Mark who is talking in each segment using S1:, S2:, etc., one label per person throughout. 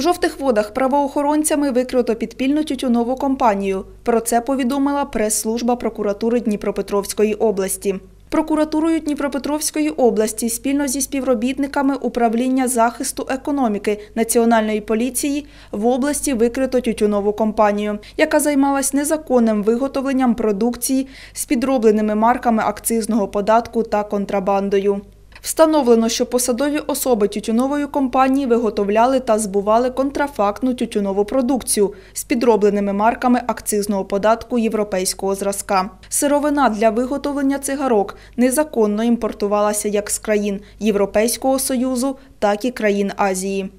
S1: В жовтих водах правоохоронцями викрито підпільну тютюнову компанію. Про це повідомила прес-служба прокуратури Дніпропетровської області. Прокуратурою Дніпропетровської області спільно зі співробітниками управління захисту економіки Національної поліції в області викрито тютюнову компанію, яка займалась незаконним виготовленням продукції з підробленими марками акцизного податку та контрабандою. Встановлено, що посадові особи тютюнової компанії виготовляли та збували контрафактну тютюнову продукцію з підробленими марками акцизного податку європейського зразка. Сировина для виготовлення цигарок незаконно імпортувалася як з країн Європейського Союзу, так і країн Азії.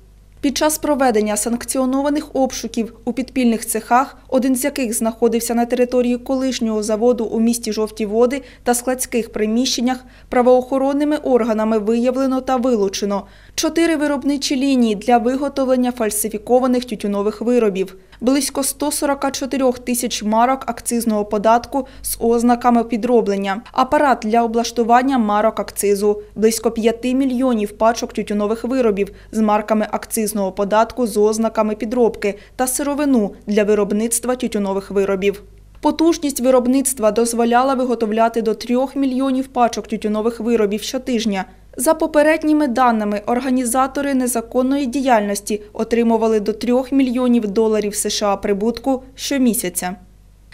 S1: Під час проведення санкціонованих обшуків у підпільних цехах, один з яких знаходився на території колишнього заводу у місті Жовті Води та складських приміщеннях, правоохоронними органами виявлено та вилучено чотири виробничі лінії для виготовлення фальсифікованих тютюнових виробів, близько 144 тисяч марок акцизного податку з ознаками підроблення, апарат для облаштування марок акцизу, близько 5 мільйонів пачок тютюнових виробів з марками акцизного податку з ознаками підробки та сировину для виробництва тютюнових виробів. Потужність виробництва дозволяла виготовляти до 3 мільйонів пачок тютюнових виробів щотижня. За попередніми даними, організатори незаконної діяльності отримували до 3 мільйонів доларів США прибутку щомісяця.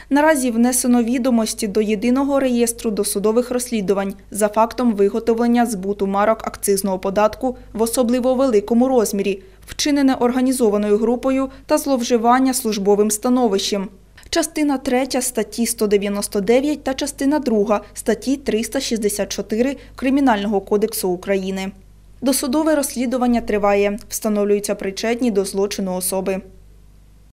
S1: Наразі внесено відомості до єдиного реєстру досудових розслідувань за фактом виготовлення збуту марок акцизного податку в особливо великому розмірі, вчинене організованою групою та зловживання службовим становищем. Частина 3 статті 199 та частина 2 статті 364 Кримінального кодексу України. Досудове розслідування триває, встановлюються причетні до злочину особи.